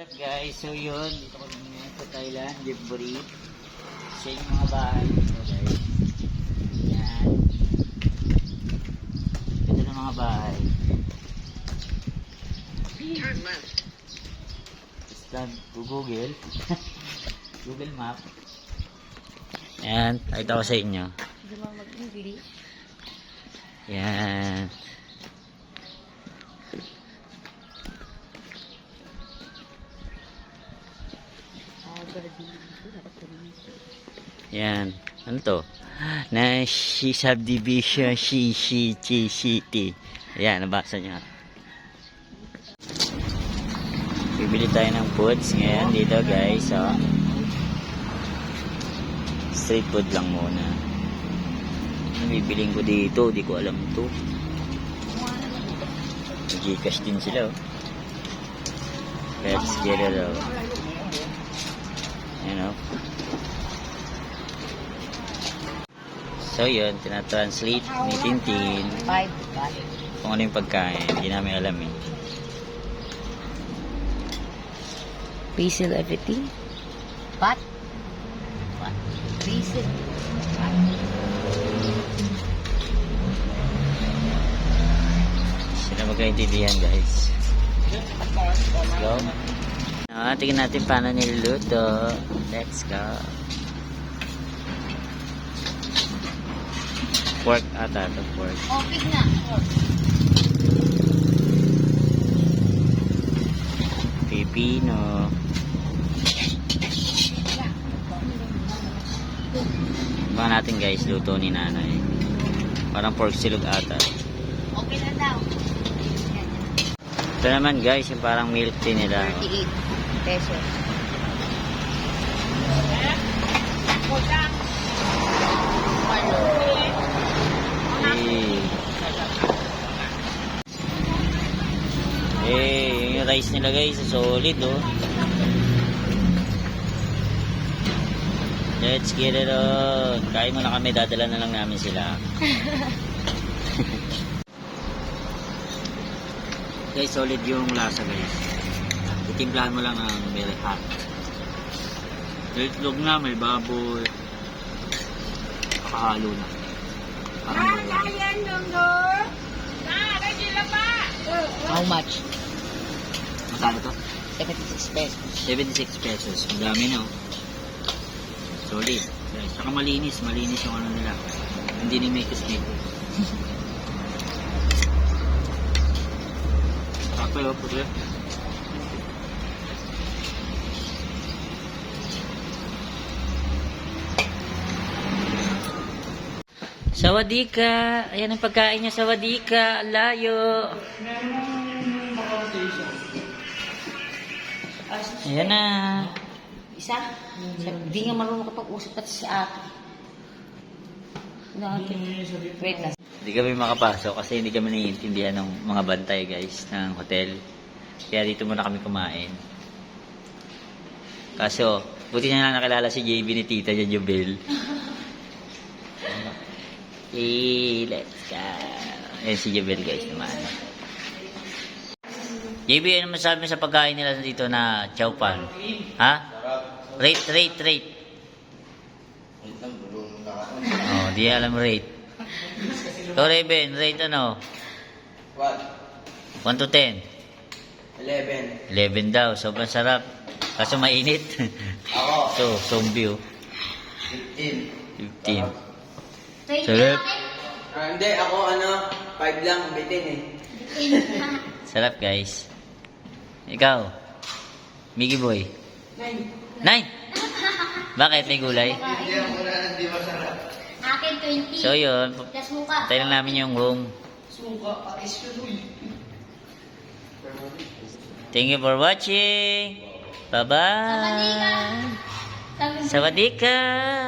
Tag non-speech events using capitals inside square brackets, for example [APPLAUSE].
What's up guys? So yun, dito kami ngayon sa Thailand, Jiburi. Sa inyong mga bahay dito guys. Yan. Ito ng mga bahay. Turn left. To Google. [LAUGHS] Google Map. Yan, pakita ko sa inyo. Hindi mo mag-English. Yan. Yan. Ano to? Na shi subdivision shi shi chi city. Yan, nabasa niya. Bibili tayo ng foods ngayon dito guys. Oh. Street food lang muna. Ano bibiling ko dito? Di ko alam to. Gcash din sila oh. Let's get it out. You know. So yun, tinatranslate ni Tintin kung ano yung pagkain. Hindi namin alam eh. Basil everything? What? What? Basil. Sila magkaintindihan guys. Go. Ah, tingnan natin paano niluluto. Let's go. Pork ata ito, pork. Okay na. Pipino. Baka natin guys, luto ni nanay. Parang pork silog ata. Okay na daw. Ito naman guys, yung parang milk tea nila. 38 pesos. Eh, eh, yung rice nila guys, solid oh. Let's get it on. Kain muna kami, dadala na lang namin sila. [LAUGHS] guys, solid yung lasa guys. Itimplahan mo lang ang very hot. May itlog na, may baboy. Nakahalo na. Parang How much? Magkano to? 76 pesos. 76 pesos. Ang dami na oh. Solid. Guys, saka malinis. Malinis yung ano nila. Hindi ni Mekis Mekis. Sakto yun, puti. Sawadika! Ayan ang pagkain niya, sawadika! Layo! Ayan na! Isa? Hindi nga marunong kapag-usap at si ate. Ano ate? Wait lang. Hindi kami makapasok kasi hindi kami naiintindihan ng mga bantay guys ng hotel. Kaya dito muna kami kumain. Kaso, buti na lang nakilala si JB ni Tita Jajubel. [LAUGHS] Eh, let's go. Ayan si Jubel guys naman. JB, ano masabi sa pagkain nila dito na chowpan? Ha? Rate, rate, rate. Oh, di alam rate. [LAUGHS] So, Raven, rate ano? What? 1 to 10. 11. 11 daw. Sobrang sarap. Kaso mainit. Ako, [LAUGHS] so, zombie oh. 15. 15. Sarap. Ah, hindi, ako ano, 5 lang, bitin eh. [LAUGHS] Sarap guys. Ikaw. Miggy boy. 9. 9? Bakit may gulay? Hindi ako na hindi masarap. Akin 20. So yun. Plus muka. Patay lang namin yung room. Suka, patis ka. Thank you for watching. Bye-bye. Sawadika. Sawadika.